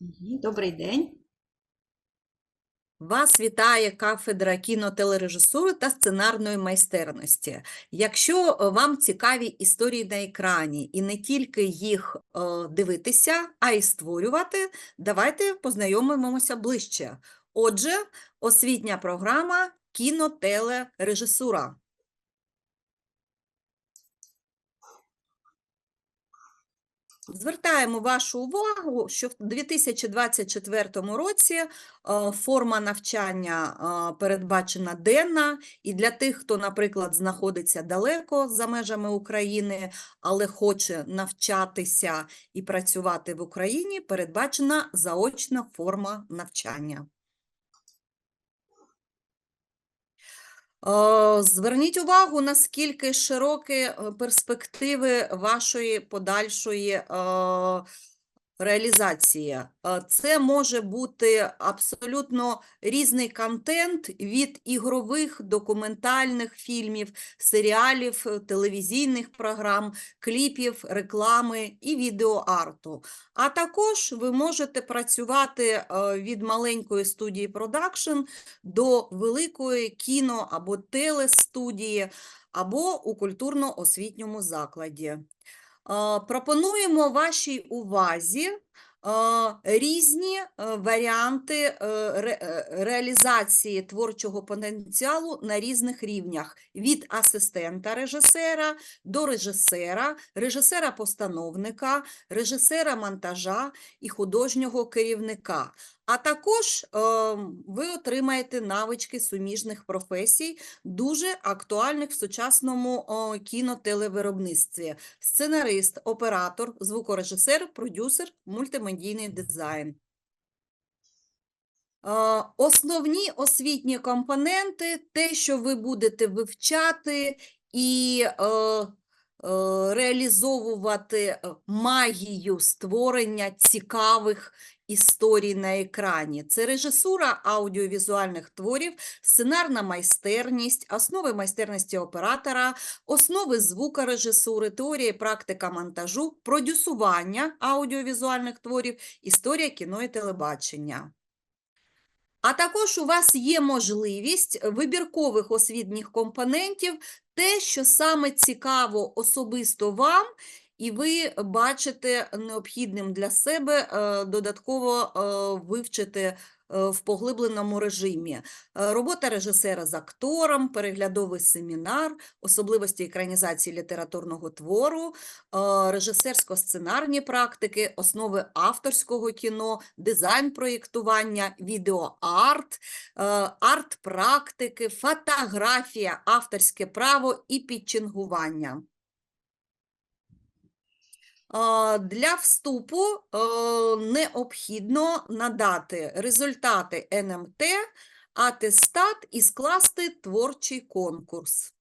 Добрий день. Вас вітає кафедра кінотелережисури та сценарної майстерності. Якщо е, вам цікаві історії на екрані і не тільки їх е, дивитися, а й створювати, давайте познайомимося ближче. Отже, освітня програма кінотелережисура. Звертаємо вашу увагу, що в 2024 році е, форма навчання е, передбачена денна, і для тих, хто, наприклад, знаходиться далеко за межами України, але хоче навчатися і працювати в Україні, передбачена заочна форма навчання. Зверніть увагу, наскільки широкі е, перспективи вашої подальшої реалізації. Е, Це може бути абсолютно різний контент від ігрових, документальних фільмів, серіалів, е, телевізійних програм, кліпів, реклами і відеоарту. А також ви можете працювати е, від маленької студії продакшн до великої кіно або телестудії, або у культурно-освітньому закладі. Е, Пропонуємо вашій увазі різні е, варіанти е, е, реалізації творчого потенціалу на різних рівнях: від асистента режисера до режисера, режисера-постановника, режисера монтажа і художнього керівника. А також ви отримаєте навички суміжних професій, дуже актуальних в сучасному кінотелевиробництві: сценарист, оператор, звукорежисер, продюсер, мультимедійний дизайн. Е, Основні освітні компоненти те, що ви будете вивчати і е, е, реалізовувати магію створення цікавих історій на екрані. Це режисура аудіовізуальних творів, сценарна майстерність, основи майстерності оператора, основи звукорежисури, теорія і практика монтажу, продюсування аудіовізуальних творів, історія кіно і телебачення. А також у вас є можливість вибіркових освітніх компонентів, те, що саме цікаво особисто вам, і ви бачите необхідним для себе е, додатково е, вивчити е, в поглибленому режимі. Робота режисера з актором, переглядовий семінар, особливості екранізації літературного твору, режисерсько-сценарні практики, основи авторського кіно, дизайн проєктування, відеоарт, е, арт-практики, фотографія, авторське право і підчингування. Для вступу е, необхідно надати результати НМТ, атестат і скласти творчий конкурс.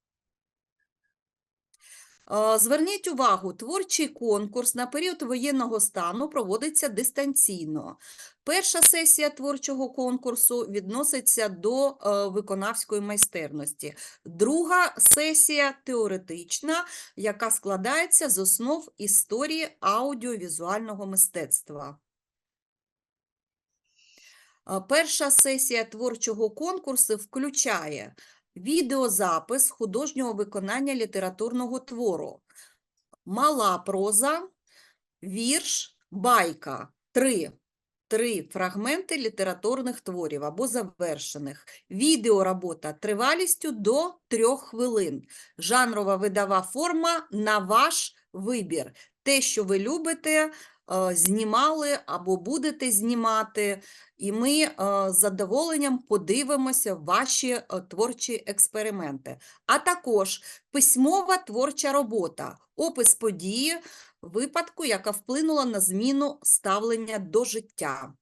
Е, Зверніть увагу, творчий конкурс на період воєнного стану проводиться дистанційно. Перша сесія творчого конкурсу відноситься до е, виконавської майстерності. Друга сесія теоретична, яка складається з основ історії аудіовізуального мистецтва. Перша сесія творчого конкурсу включає відеозапис художнього виконання літературного твору, мала проза, вірш, байка. Три. Три фрагменти літературних творів або завершених. Відеоробота тривалістю до трьох хвилин. Жанрова видава форма на ваш вибір. Те, що ви любите, знімали або будете знімати, і ми з задоволенням подивимося ваші творчі експерименти. А також письмова творча робота, опис події, випадку, яка вплинула на зміну ставлення до життя.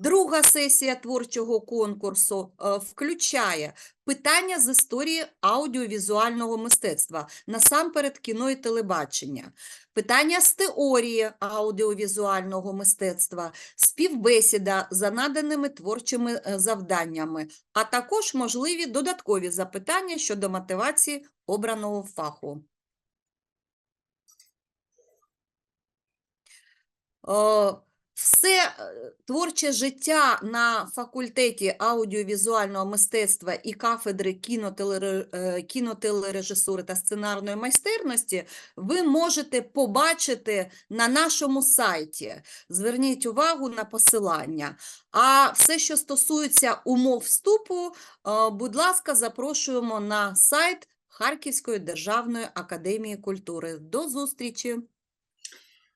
Друга сесія творчого конкурсу е, включає питання з історії аудіовізуального мистецтва, насамперед кіно і телебачення, питання з теорії аудіовізуального мистецтва, співбесіда за наданими творчими е, завданнями, а також можливі додаткові запитання щодо мотивації обраного фаху. Е, Все е, творче життя на факультеті аудіовізуального мистецтва і кафедри е, кінотелережисури та сценарної майстерності ви можете побачити на нашому сайті. Зверніть увагу на посилання. А все, що стосується умов вступу, е, будь ласка, запрошуємо на сайт Харківської державної академії культури. До зустрічі!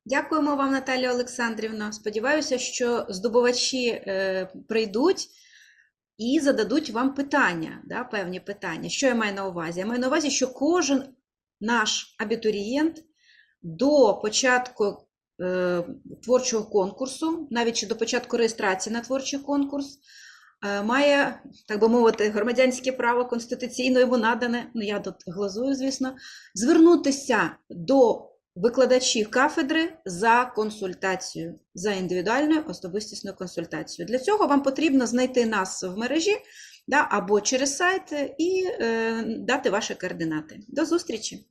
Дякуємо вам, Наталія Олександрівна. Сподіваюся, що здобувачі е, прийдуть і зададуть вам питання, да, певні питання. Що я маю на увазі? Я маю на увазі, що кожен наш абітурієнт до початку е, творчого конкурсу, навіть ще до початку реєстрації на творчий конкурс, е, має, так би мовити, громадянське право конституційно йому надане, ну я тут глазую, звісно, звернутися до викладачів кафедри за консультацію, за індивідуальною особистісною консультацією. Для цього вам потрібно знайти нас в мережі да, або через сайт і е, дати ваші координати. До зустрічі!